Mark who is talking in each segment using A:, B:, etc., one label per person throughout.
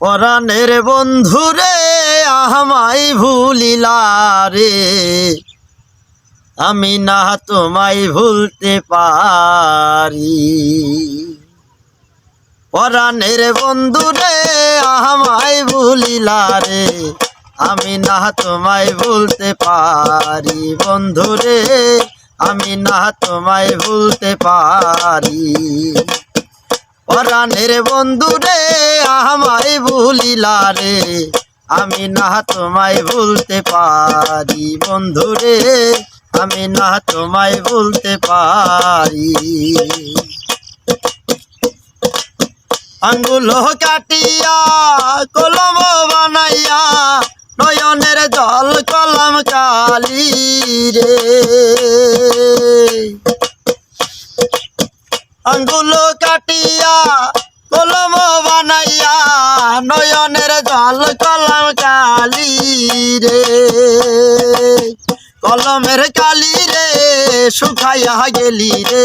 A: পরাণের বন্ধুরে আমায় ভুলিলা রে। আমি না তোমায় ভুলতে পারি। পরাণের বন্ধুরে আমায় ভুলিলা রে। আমি না তোমায় ভুলতে পারি বন্ধুরে আমি না তোমায় ভুলতে পারি। পরাণের বন্ধুরে আমায় ভুলিলা রে। আমি না তোমায় ভুলতে পারি বন্ধুরে আমি না তোমায় ভুলতে পারি। আঙ্গুল কাটিয়া, কলম বানাইয়া, নয়নের জল কলম কালি রে। আঙ্গুল কাটিয়া, কলম বানাইয়া, নয়নের জল কলম কালি রে। কলমের কালি রে, শুকাইয়া গেলি রে।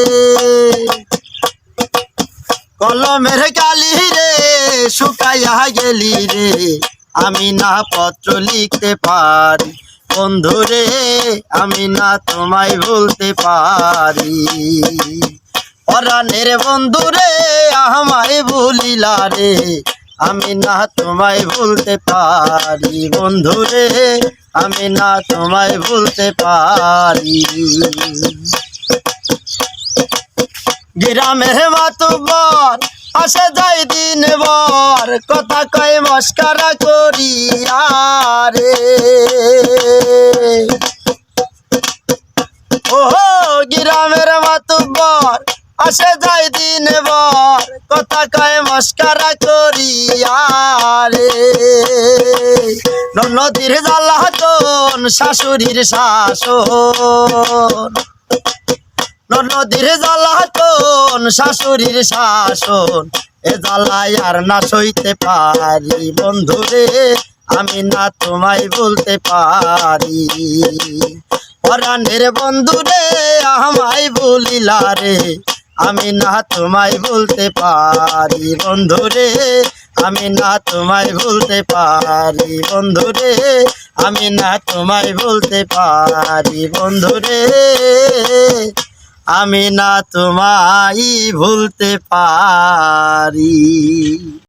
A: কলমের কালি রে, শুকাইয়া গেলি রে। আমি না পত্র লিখতে পারি, বন্ধুরে, আমি না তোমায় ভুলতে পারি। পরাণের বন্ধুরে আমায় ভুলিলা রে। আমি না তোমায় ভুলতে পারি বন্ধুরে আমি না তোমায় ভুলতে পারি। গ্রামের মাতুবর আসে যাই দিন বর, কথা কয় মস্কারা করি আরে ও গ্রামের মাতুবর আসে যাই দিন কথা কয় মস্কারা করি আরে নদীর জ্বালাতন শাশুড়ির শাসন। নদীর জ্বালাতন শাশুড়ির শাসন। এ জ্বালায় আর না সইতে পারি বন্ধুরে আমি না তোমায় বলতে পারি। পরাণের বন্ধুরে আমায় বলিলা রে আমি না তোমায় বলতে পারি, বন্ধু রে। আমি না তোমায় বলতে পারি বন্ধুরে আমি না তোমায় বলতে পারি, বন্ধু রে। আমি না তোমায় ভুলতে পারি।